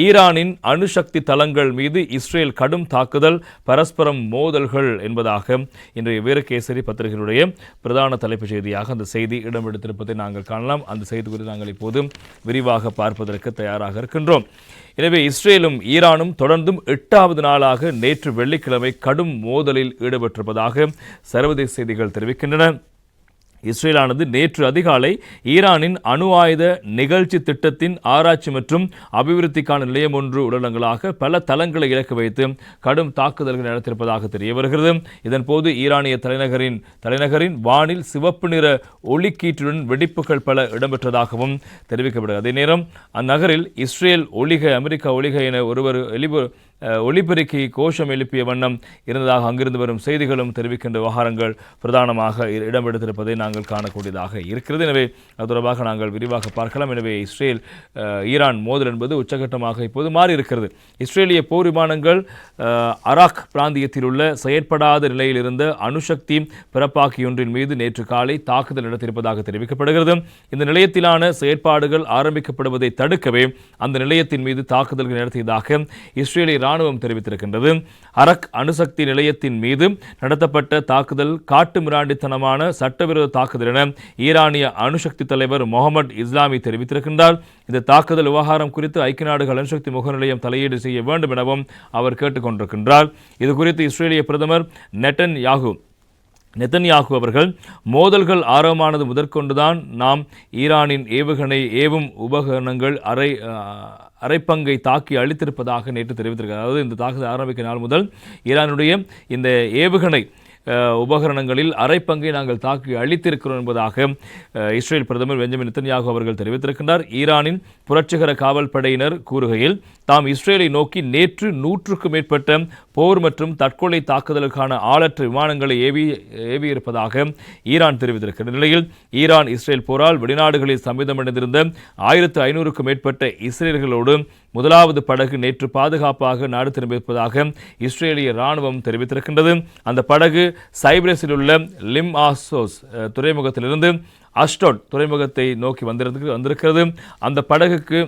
ஈரானின் அணுசக்தி தளங்கள் மீது இஸ்ரேல் கடும் தாக்குதல் பரஸ்பரம் மோதல்கள் என்பதாக இன்றைய வீரகேசரி பத்திரிகையினுடைய பிரதான தலைப்புச் செய்தியாக அந்த செய்தி இடம்பெடுத்திருப்பதை நாங்கள் காணலாம். அந்த செய்தி குறித்து நாங்கள் இப்போது விரிவாக பார்ப்பதற்கு தயாராக இருக்கின்றோம். எனவே இஸ்ரேலும் ஈரானும் தொடர்ந்தும் எட்டாவது நாளாக நேற்று வெள்ளிக்கிழமை கடும் மோதலில் ஈடுபட்டிருப்பதாக சர்வதேச செய்திகள் தெரிவிக்கின்றன. இஸ்ரேலானது நேற்று அதிகாலை ஈரானின் அணு ஆயுத நிகழ்ச்சி திட்டத்தின் ஆராய்ச்சி மற்றும் அபிவிருத்திக்கான நிலையம் ஒன்று உடலங்களாக பல தளங்களை இலக்கு வைத்து கடும் தாக்குதல்கள் நடத்தியிருப்பதாக தெரிய வருகிறது. இதன்போது ஈரானிய தலைநகரின் தலைநகரின் வானில் சிவப்பு நிற ஒளிக்கீற்றுடன் வெடிப்புகள் பல இடம்பெற்றதாகவும் தெரிவிக்கப்படுகிறது. அதே நேரம் அந்நகரில் இஸ்ரேல் ஒளிக அமெரிக்கா ஒளிக என ஒருவர் எலிபு ஒளிபெருக்கி கோஷம் எழுப்பிய வண்ணம் இருந்ததாக அங்கிருந்து வரும் செய்திகளும் தெரிவிக்கின்ற விவகாரங்கள் பிரதானமாக இ- இடம்பெடுத்திருப்பதை நாங்கள் காணக்கூடியதாக இருக்கிறது. எனவே அது தொடர்பாக நாங்கள் விரிவாக பார்க்கலாம். எனவே இஸ்ரேல் ஈரான் மோதல் என்பது உச்சகட்டமாக இப்போது மாறி இருக்கிறது இஸ்ரேலிய போர் விமானங்கள் அராக் பிராந்தியத்தில் உள்ள செயற்படாத நிலையில் இருந்த அணுசக்தி பிறப்பாக்கியொன்றின் மீது நேற்று காலை தாக்குதல் நடத்தியிருப்பதாக தெரிவிக்கப்படுகிறது. இந்த நிலையத்திலான செயற்பாடுகள் ஆரம்பிக்கப்படுவதை தடுக்கவே அந்த நிலையத்தின் மீது தாக்குதல்கள் நடத்தியதாக இஸ்ரேலிய ராணுவம் தெரிவித்திருக்கின்றது. அரக் அணுசக்தி நிலையத்தின் மீது நடத்தப்பட்ட தாக்குதல் காட்டு மிராண்டித்தனமான சட்டவிரோத தாக்குதல் என ஈரானிய அணுசக்தி தலைவர் முகமது இஸ்லாமி தெரிவித்திருக்கின்றார். இந்த தாக்குதல் விவகாரம் குறித்து ஐக்கிய நாடுகள் அணுசக்தி முக நிலையம் தலையீடு செய்ய வேண்டும் எனவும் அவர் கேட்டுக்கொண்டிருக்கின்றார். இது குறித்து இஸ்ரேலிய பிரதமர் நெட்டன் யாகு நெதன்யாகு அவர்கள் மோதல்கள் ஆரம்பமானது முதற்கொண்டுதான் நாம் ஈரானின் ஏவுகணை ஏவும் உபகரணங்கள் அரை அரைப்பங்கை தாக்கி அழித்திருப்பதாக நேற்று தெரிவித்திருக்கிறார். அதாவது இந்த தாக்குதல் ஆரம்பிக்க நாள் முதல் ஈரானுடைய இந்த ஏவுகணை உபகரணங்களில் உபகரணங்களில் அரைப்பங்கை நாங்கள் தாக்கி அழித்திருக்கிறோம் என்பதாக இஸ்ரேல் பிரதமர் பெஞ்சமின் நித்தன்யாகு அவர்கள் தெரிவித்திருக்கின்றார். ஈரானின் புரட்சிகர காவல் படையினர் கூறுகையில் தாம் இஸ்ரேலை நோக்கி நேற்று நூற்றுக்கும் மேற்பட்ட போர் மற்றும் தற்கொலை தாக்குதலுக்கான ஆளற்ற விமானங்களை ஏவி ஏவியிருப்பதாக ஈரான் தெரிவித்திருக்கிற நிலையில் ஈரான் இஸ்ரேல் போரால் வெளிநாடுகளில் சம்மதமடைந்திருந்த ஆயிரத்து ஐநூறுக்கும் மேற்பட்ட இஸ்ரேல்களோடு முதலாவது படகு நேற்று பாதுகாப்பாக நாடு திரும்பியிருப்பதாக இஸ்ரேலிய ராணுவம் தெரிவித்திருக்கின்றது. அந்த படகு சைப்ரஸில் உள்ள லிம் ஆசோஸ் துறைமுகத்திலிருந்து அஸ்டோட் துறைமுகத்தை நோக்கி வந்திருக்கு வந்திருக்கிறது. அந்த படகுக்கு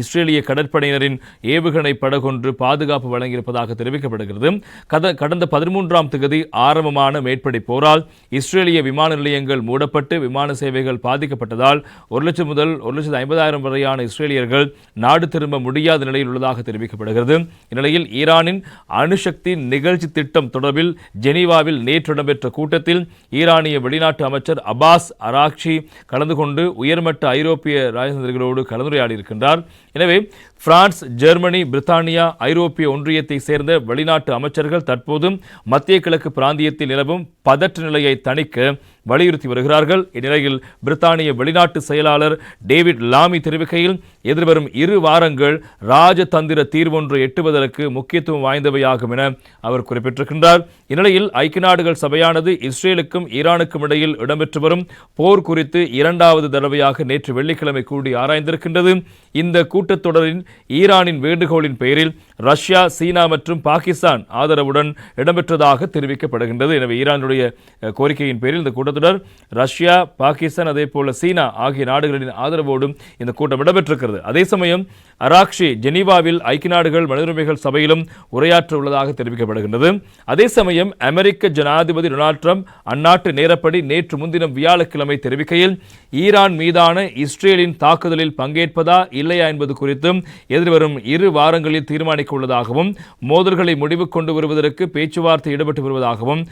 இஸ்ரேலிய கடற்படையினரின் ஏவுகணை படகொன்று பாதுகாப்பு வழங்கியிருப்பதாக தெரிவிக்கப்படுகிறது. கத கடந்த பதிமூன்றாம் திகதி ஆரம்பமான மேற்படி போரால் இஸ்ரேலிய விமான நிலையங்கள் மூடப்பட்டு விமான சேவைகள் பாதிக்கப்பட்டதால் ஒரு லட்சம் முதல் ஒரு லட்சத்து ஐம்பதாயிரம் வரையான இஸ்ரேலியர்கள் நாடு திரும்ப முடியாத நிலையில் உள்ளதாக தெரிவிக்கப்படுகிறது. இந்நிலையில் ஈரானின் அணுசக்தி நிகழ்ச்சி திட்டம் தொடர்பில் ஜெனீவாவில் நேற்று இடம்பெற்ற கூட்டத்தில் ஈரானிய வெளிநாட்டு அமைச்சர் அபாஸ் அராக்ஷி கலந்து கொண்டு உயர்மட்ட ஐரோப்பிய ராஜதந்திரிகளோடு கலந்துரையாடி இருக்கின்றார் எனவே பிரான்ஸ் ஜெர்மனி பிரித்தானியா ஐரோப்பிய ஒன்றியத்தை சேர்ந்த வெளிநாட்டு அமைச்சர்கள் தற்போது மத்திய கிழக்கு பிராந்தியத்தில் நிலவும் பதற்ற நிலையை தணிக்க வலியுறுத்தி வருகிறார்கள். இந்நிலையில் பிரித்தானிய வெளிநாட்டு செயலாளர் டேவிட் லாமி தெரிவிக்கையில் எதிர்வரும் இரு வாரங்கள் ராஜதந்திர தீர்வொன்று எட்டுவதற்கு முக்கியத்துவம் வாய்ந்தவையாகும் என அவர் குறிப்பிட்டிருக்கின்றார். இந்நிலையில் ஐக்கிய நாடுகள் சபையானது இஸ்ரேலுக்கும் ஈரானுக்கும் இடையில் இடம்பெற்று வரும் போர் குறித்து இரண்டாவது தடவையாக நேற்று வெள்ளிக்கிழமை கூடி ஆராய்ந்திருக்கின்றது. இந்த கூட்டத்தொடரின் ஈரானின் வேண்டுகோளின் பெயரில் ரஷ்யா சீனா மற்றும் பாகிஸ்தான் ஆதரவுடன் இடம்பெற்றதாக தெரிவிக்கப்படுகின்றது. எனவே ஈரானுடைய கோரிக்கையின் பேரில் இந்த கூட்டத்தொடர் ரஷ்யா பாகிஸ்தான் அதே போல சீனா ஆகிய நாடுகளின் ஆதரவோடும் இந்த கூட்டம் இடம்பெற்றிருக்கிறது. அதே சமயம் அராக்ஷி ஜெனீவாவில் ஐக்கிய நாடுகள் மனிதரிமைகள் சபையிலும் உரையாற்ற உள்ளதாக தெரிவிக்கப்படுகின்றது. அதே சமயம் அமெரிக்க ஜனாதிபதி டொனால்ட் ட்ரம்ப் அந்நாட்டு நேரப்படி நேற்று முன்தினம் வியாழக்கிழமை தெரிவிக்கையில் ஈரான் மீதான இஸ்ரேலின் தாக்குதலில் பங்கேற்பதா இல்லையா என்பது குறித்தும் எதிர்வரும் இரு வாரங்களில் தீர்மானிக்க உள்ளதாகவும் மோதல்களை முடிவு கொண்டு வருவதற்கு பேச்சுவார்த்தை ஈடுபட்டு வருவதாகவும்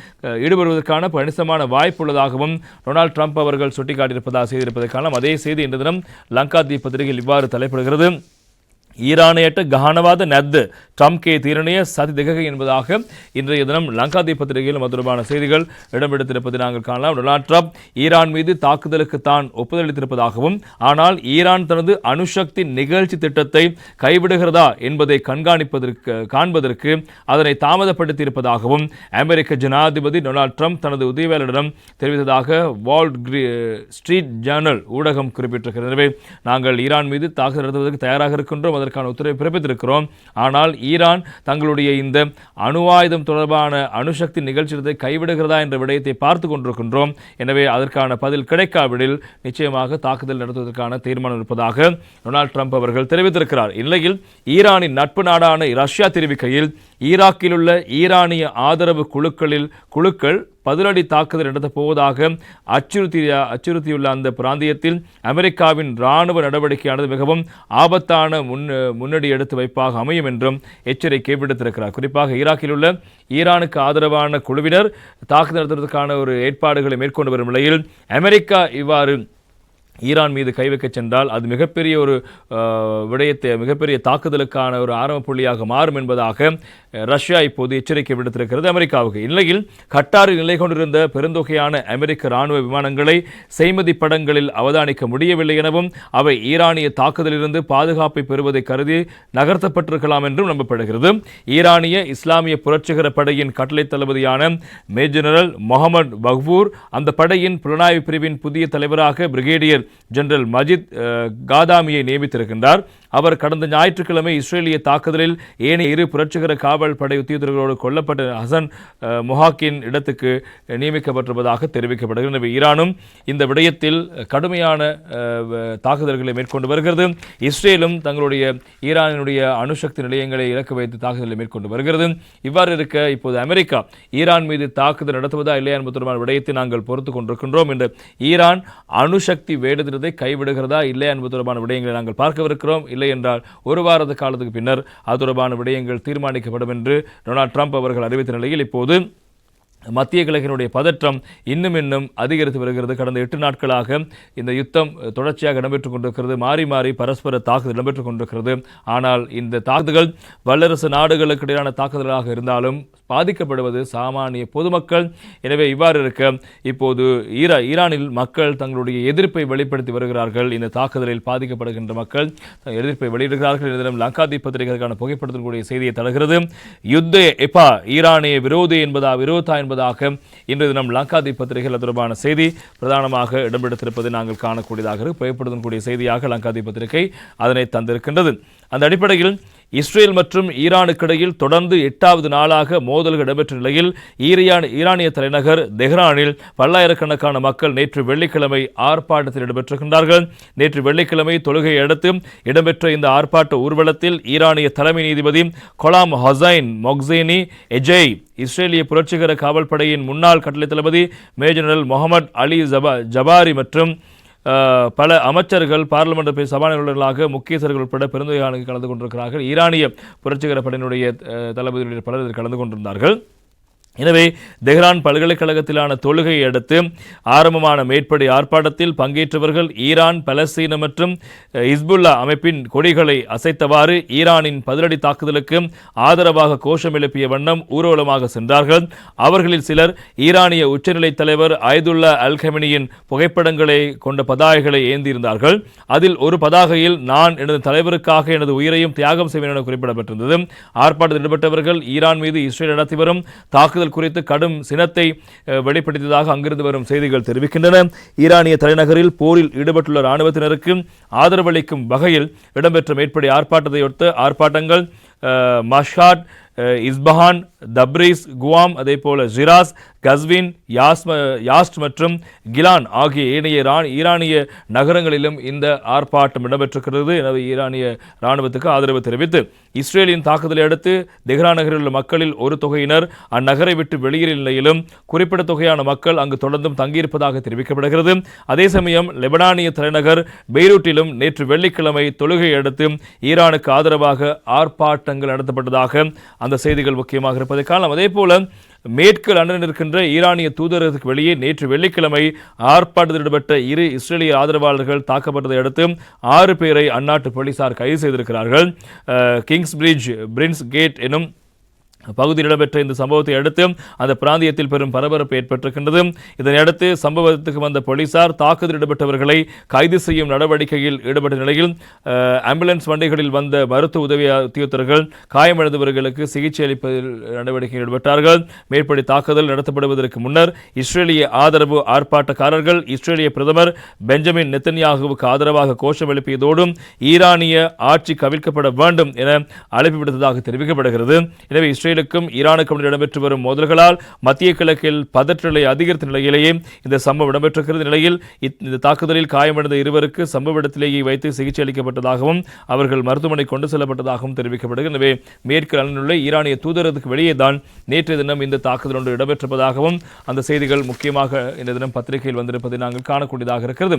ஈடுபடுவதற்கான கணிசமான வாய்ப்பு உள்ளதாகவும் டொனால்ட் ட்ரம்ப் அவர்கள் சுட்டிக்காட்டியிருப்பதாக செய்திருப்பதற்கான அதே செய்தி இன்று தினம் லங்கா தீப் பத்திரிகையில் இவ்வாறு தலைப்படுகிறது. ஈரானியட்ட நத்து ட்ரம்ப் கே தீரணைய சதி திகக என்பதாக இன்றைய தினம் லங்காதீப் பத்திரிகையில் மதுரமான தொடர்பான செய்திகள் இடம்பெடுத்திருப்பதை நாங்கள் காணலாம். டொனால்ட் ட்ரம்ப் ஈரான் மீது தாக்குதலுக்கு தான் ஒப்புதலளித்திருப்பதாகவும் ஆனால் ஈரான் தனது அணுசக்தி நிகழ்ச்சி திட்டத்தை கைவிடுகிறதா என்பதை கண்காணிப்பதற்கு காண்பதற்கு அதனை தாமதப்படுத்தியிருப்பதாகவும் அமெரிக்க ஜனாதிபதி டொனால்ட் ட்ரம்ப் தனது உதவியாளரிடம் தெரிவித்ததாக வால் ஸ்ட்ரீட் ஜேர்னல் ஊடகம் குறிப்பிட்டிருக்கிறது. எனவே நாங்கள் ஈரான் மீது தாக்குதல் நடத்துவதற்கு தயாராக இருக்கின்றோம். அதற்கு இதற்கான உத்தரவை பிறப்பித்திருக்கிறோம். ஆனால் ஈரான் தங்களுடைய இந்த அணு ஆயுதம் தொடர்பான அணுசக்தி நிகழ்ச்சியத்தை கைவிடுகிறதா என்ற விடயத்தை பார்த்து கொண்டிருக்கின்றோம். எனவே அதற்கான பதில் கிடைக்காவிடில் நிச்சயமாக தாக்குதல் நடத்துவதற்கான தீர்மானம் இருப்பதாக டொனால்ட் ட்ரம்ப் அவர்கள் தெரிவித்திருக்கிறார். இந்நிலையில் ஈரானின் நட்பு நாடான ரஷ்யா தெரிவிக்கையில் ஈராக்கில் உள்ள ஈரானிய ஆதரவு குழுக்களில் குழுக்கள் பதிலடி தாக்குதல் நடத்தப் போவதாக அச்சுறுத்தி அச்சுறுத்தியுள்ள அந்த பிராந்தியத்தில் அமெரிக்காவின் இராணுவ நடவடிக்கையானது மிகவும் ஆபத்தான முன் முன்னடி எடுத்து வைப்பாக அமையும் என்றும் எச்சரிக்கை விடுத்திருக்கிறார். குறிப்பாக ஈராக்கில் உள்ள ஈரானுக்கு ஆதரவான குழுவினர் தாக்குதல் நடத்துவதற்கான ஒரு ஏற்பாடுகளை மேற்கொண்டு வரும் நிலையில் அமெரிக்கா இவ்வாறு ஈரான் மீது கை வைக்கச் சென்றால் அது மிகப்பெரிய ஒரு விடயத்தை மிகப்பெரிய தாக்குதலுக்கான ஒரு ஆரம்ப புள்ளியாக மாறும் என்பதாக ரஷ்யா இப்போது எச்சரிக்கை விடுத்திருக்கிறது. அமெரிக்காவுக்கு இந்நிலையில் கட்டாரில் நிலை கொண்டிருந்த பெருந்தொகையான அமெரிக்க ராணுவ விமானங்களை செய்மதி படங்களில் அவதானிக்க முடியவில்லை எனவும் அவை ஈரானிய தாக்குதலிலிருந்து பாதுகாப்பை பெறுவதை கருதி நகர்த்தப்பட்டிருக்கலாம் என்றும் நம்பப்படுகிறது. ஈரானிய இஸ்லாமிய புரட்சிகர படையின் கட்டளை தளபதியான மேஜர் ஜெனரல் முகமது பக்பூர் அந்த படையின் புலனாய்வு பிரிவின் புதிய தலைவராக பிரிகேடியர் ஜெனரல் மஜித் காதாமியை நியமித்திருக்கின்றார். அவர் கடந்த ஞாயிற்றுக்கிழமை இஸ்ரேலிய தாக்குதலில் ஏனைய இரு புரட்சிகர காவல் படை உத்தியோகர்களோடு கொல்லப்பட்ட ஹசன் முஹாக்கின் இடத்துக்கு நியமிக்கப்பட்டிருப்பதாக தெரிவிக்கப்படுகிறது. எனவே ஈரானும் இந்த விடயத்தில் கடுமையான தாக்குதல்களை மேற்கொண்டு வருகிறது. இஸ்ரேலும் தங்களுடைய ஈரானினுடைய அணுசக்தி நிலையங்களை இலக்கு வைத்து தாக்குதலை மேற்கொண்டு வருகிறது. இவ்வாறு இருக்க இப்போது அமெரிக்கா ஈரான் மீது தாக்குதல் நடத்துவதா இல்லையா என்பது தொடர்பான விடயத்தை நாங்கள் பொறுத்து கொண்டிருக்கின்றோம் என்று ஈரான் அணுசக்தி வேடுதிட்டத்தை கைவிடுகிறதா இல்லையா என்பது தொடர்பான விடயங்களை நாங்கள் பார்க்கவிருக்கிறோம். இல்லை என்றால் ஒரு வாரத்து காலத்துக்கு பின்னர் அது தொடர்பான விடயங்கள் தீர்மானிக்கப்படும் என்று டொனால்ட் ட்ரம்ப் அவர்கள் அறிவித்த நிலையில் இப்போது மத்திய கிழக்கினுடைய பதற்றம் இன்னும் இன்னும் அதிகரித்து வருகிறது. கடந்த எட்டு நாட்களாக இந்த யுத்தம் தொடர்ச்சியாக இடம்பெற்றுக் கொண்டிருக்கிறது. மாறி மாறி பரஸ்பர தாக்குதல் இடம்பெற்றுக் கொண்டிருக்கிறது. ஆனால் இந்த தாக்குதல் வல்லரசு நாடுகளுக்கு இடையிலான தாக்குதலாக இருந்தாலும் பாதிக்கப்படுவது சாமானிய பொதுமக்கள். எனவே இவ்வாறு இருக்க இப்போது ஈரா ஈரானில் மக்கள் தங்களுடைய எதிர்ப்பை வெளிப்படுத்தி வருகிறார்கள். இந்த தாக்குதலில் பாதிக்கப்படுகின்ற மக்கள் எதிர்ப்பை வெளியிடுகிறார்கள். இந்த லங்காதி பத்திரிகைக்கான புகைப்படத்தில் கூடிய செய்தியை தருகிறது. யுத்த எப்பா ஈரானிய விரோதி என்பதா விரோதா என்பதாக இன்று தினம் லங்காதீப் பத்திரிகைகள் தொடர்பான செய்தி பிரதானமாக இடம்பெடுத்திருப்பதை நாங்கள் காணக்கூடியதாக புகைப்படுத்தக்கூடிய கூடிய செய்தியாக லங்காதீப் பத்திரிகை அதனை தந்திருக்கின்றது. அந்த அடிப்படையில் இஸ்ரேல் மற்றும் ஈரானுக்கிடையில் தொடர்ந்து எட்டாவது நாளாக மோதல்கள் இடம்பெற்ற நிலையில் ஈரியான் ஈரானிய தலைநகர் தெஹ்ரானில் பல்லாயிரக்கணக்கான மக்கள் நேற்று வெள்ளிக்கிழமை ஆர்ப்பாட்டத்தில் இடம்பெற்றிருக்கின்றார்கள் நேற்று வெள்ளிக்கிழமை தொழுகையை அடுத்து இடம்பெற்ற இந்த ஆர்ப்பாட்ட ஊர்வலத்தில் ஈரானிய தலைமை நீதிபதி கொலாம் ஹசைன் மொக்சேனி எஜெய் இஸ்ரேலிய புரட்சிகர காவல்படையின் முன்னாள் கட்டளை தளபதி major general Mohammad Ali Jaba Jabbari மற்றும் பல அமைச்சர்கள் பாராளுமன்ற பே- சபாநாயகர்களாக முக்கியஸ்தர்கள் உட்பட பெருந்தொகையாளர்கள் கலந்து கொண்டிருக்கிறார்கள். ஈரானிய புரட்சிகர படையினுடைய தளபதியுடைய தளபதி பலர் கலந்து கொண்டிருந்தார்கள். எனவே தெஹ்ரான் பல்கலைக்கழகத்திலான தொழுகையை அடுத்து ஆரம்பமான மேற்படி ஆர்ப்பாட்டத்தில் பங்கேற்றவர்கள் ஈரான் பலஸ்தீன மற்றும் இஸ்புல்லா அமைப்பின் கொடிகளை அசைத்தவாறு ஈரானின் பதிலடி தாக்குதலுக்கு ஆதரவாக கோஷம் எழுப்பிய வண்ணம் ஊர்வலமாக சென்றார்கள். அவர்களில் சிலர் ஈரானிய உச்சநிலை தலைவர் அயதுல்லா அல்கமினியின் புகைப்படங்களை கொண்ட பதாகைகளை ஏந்தியிருந்தார்கள் அதில் ஒரு பதாகையில் நான் எனது தலைவருக்காக எனது உயிரையும் தியாகம் செய்வேன் என குறிப்பிடப்பட்டிருந்தது. ஆர்ப்பாட்டத்தில் ஈடுபட்டவர்கள் ஈரான் மீது இஸ்ரேல் நடத்தி வரும் தாக்குதல் குறித்து கடும் சினத்தை வெளிப்படுத்தியதாக அங்கிருந்து வரும் செய்திகள் தெரிவிக்கின்றன. ஈரானிய தலைநகரில் போரில் ஈடுபட்டுள்ள இராணுவத்தினருக்கு ஆதரவளிக்கும் வகையில் இடம்பெற்ற மேற்படி ஆர்ப்பாட்டத்தையொத்து ஆர்ப்பாட்டங்கள் மஷாட் இஸ்பஹான் தப்ரீஸ் குவாம் அதே போல ஜிராஸ் கஸ்வின் யாஸ்ம யாஸ்ட் மற்றும் கிலான் ஆகிய ஏனைய ஈரானிய நகரங்களிலும் இந்த ஆர்ப்பாட்டம் இடம்பெற்றிருக்கிறது. எனவே ஈரானிய இராணுவத்துக்கு ஆதரவு தெரிவித்து இஸ்ரேலின் தாக்குதலை அடுத்து தெஹ்ரா நகரில் உள்ள மக்களில் ஒரு தொகையினர் அந்நகரை விட்டு வெளியேறிய நிலையிலும் குறிப்பிட்ட தொகையான மக்கள் அங்கு தொடர்ந்தும் தங்கியிருப்பதாக தெரிவிக்கப்படுகிறது. அதே சமயம் லெபனானிய தலைநகர் பெய்ரூட்டிலும் நேற்று வெள்ளிக்கிழமை தொழுகை அடுத்து ஈரானுக்கு ஆதரவாக ஆர்ப்பாட்டங்கள் நடத்தப்பட்டதாக அந்த செய்திகள் முக்கியமாக இருப்பதை காணலாம் அதே போல மேற்கு லண்டனில் இருக்கின்ற ஈரானிய தூதரகத்துக்கு வெளியே நேற்று வெள்ளிக்கிழமை ஆர்ப்பாட்டத்தில் ஈடுபட்ட இரு இஸ்ரேலிய ஆதரவாளர்கள் தாக்கப்பட்டதை அடுத்து ஆறு பேரை அந்நாட்டு போலீசார் கைது செய்திருக்கிறார்கள். கிங்ஸ் பிரிட்ஜ் பிரின்ஸ் கேட் எனும் பகுதியில் இடம்பெற்ற இந்த சம்பவத்தை அடுத்து அந்த பிராந்தியத்தில் பெரும் பரபரப்பு ஏற்பட்டிருக்கின்றது. இதனையடுத்து சம்பவத்துக்கு வந்த போலீசார் தாக்குதல் ஈடுபட்டவர்களை கைது செய்யும் நடவடிக்கையில் ஈடுபட்ட நிலையில் ஆம்புலன்ஸ் வண்டிகளில் வந்த மருத்துவ உதவி உத்தியோகத்தர்கள் காயமடைந்தவர்களுக்கு சிகிச்சை அளிப்பதில் நடவடிக்கையில் ஈடுபட்டார்கள். மேற்படி தாக்குதல் நடத்தப்படுவதற்கு முன்னர் இஸ்ரேலிய ஆதரவு ஆர்ப்பாட்டக்காரர்கள் இஸ்ரேலிய பிரதமர் பெஞ்சமின் நெத்தன்யாகுவுக்கு ஆதரவாக கோஷம் எழுப்பியதோடும் ஈரானிய ஆட்சி கவிழ்க்கப்பட வேண்டும் என அழைப்பு விடுத்ததாக தெரிவிக்கப்படுகிறது. எனவே இஸ்ரேலுக்கும் ஈரானுக்கும் இடம்பெற்று வரும் மோதல்களால் மத்திய கிழக்கில் பதற்றநிலை அதிகரித்த நிலையிலேயே இந்த சம்பவம் இடம்பெற்றிருக்கிறது நிலையில் இந்த தாக்குதலில் காயமடைந்த இருவருக்கு சம்பவ இடத்திலேயே வைத்து சிகிச்சை அளிக்கப்பட்டதாகவும் அவர்கள் மருத்துவமனை கொண்டு செல்லப்பட்டதாகவும் தெரிவிக்கப்படுகிறது. எனவே மேற்கு லண்டனில் ஈரானிய தூதரத்துக்கு வெளியே தான் நேற்றைய தினம் இந்த தாக்குதல் ஒன்று இடம்பெற்றிருப்பதாகவும் அந்த செய்திகள் முக்கியமாக இந்த தினம் பத்திரிகையில் வந்திருப்பதை நாங்கள் காணக்கூடியதாக இருக்கிறது.